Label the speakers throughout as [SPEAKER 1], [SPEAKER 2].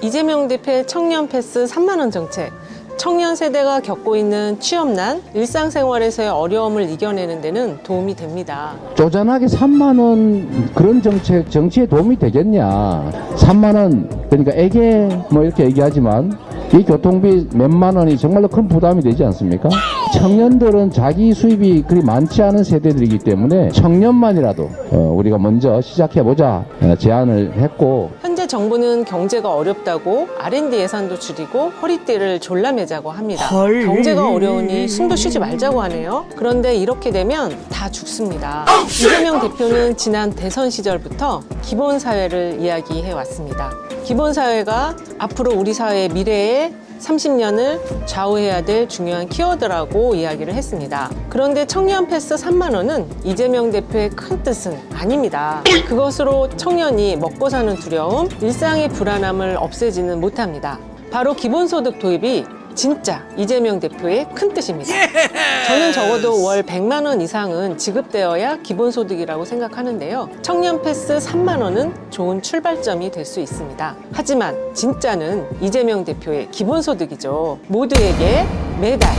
[SPEAKER 1] 이재명 대표의 청년 패스 3만 원 정책. 청년 세대가 겪고 있는 취업난, 일상생활에서의 어려움을 이겨내는 데는 도움이 됩니다.
[SPEAKER 2] 쪼잔하게 3만 원 그런 정책 정치에 도움이 되겠냐? 3만 원 그러니까 애게 뭐 이렇게 얘기하지만 이 교통비 몇만 원이 정말로 큰 부담이 되지 않습니까? 청년들은 자기 수입이 그리 많지 않은 세대들이기 때문에 청년만이라도 어, 우리가 먼저 시작해 보자 어, 제안을 했고
[SPEAKER 1] 정부는 경제가 어렵다고 R&D 예산도 줄이고 허리띠를 졸라매자고 합니다.
[SPEAKER 3] 헐.
[SPEAKER 1] 경제가 어려우니 숨도 쉬지 말자고 하네요. 그런데 이렇게 되면 다 죽습니다. 이재명 대표는 지난 대선 시절부터 기본사회를 이야기해 왔습니다. 기본사회가 앞으로 우리 사회의 미래에 30년을 좌우해야 될 중요한 키워드라고 이야기를 했습니다. 그런데 청년 패스 3만 원은 이재명 대표의 큰 뜻은 아닙니다. 그것으로 청년이 먹고 사는 두려움, 일상의 불안함을 없애지는 못합니다. 바로 기본소득 도입이 진짜 이재명 대표의 큰 뜻입니다. 저는 적어도 월 100만 원 이상은 지급되어야 기본소득이라고 생각하는데요. 청년 패스 3만 원은 좋은 출발점이 될 수 있습니다. 하지만 진짜는 이재명 대표의 기본소득이죠. 모두에게 매달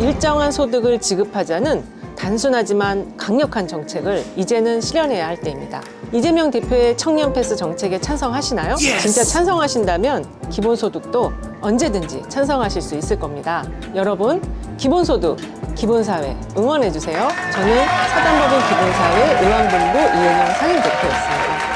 [SPEAKER 1] 일정한 소득을 지급하자는 단순하지만 강력한 정책을 이제는 실현해야 할 때입니다. 이재명 대표의 청년 패스 정책에 찬성하시나요? 진짜 찬성하신다면 기본소득도 언제든지 찬성하실 수 있을 겁니다. 여러분, 기본소득, 기본사회 응원해주세요. 저는 사단법인 기본사회 의왕본부 이은영 상임대표였습니다.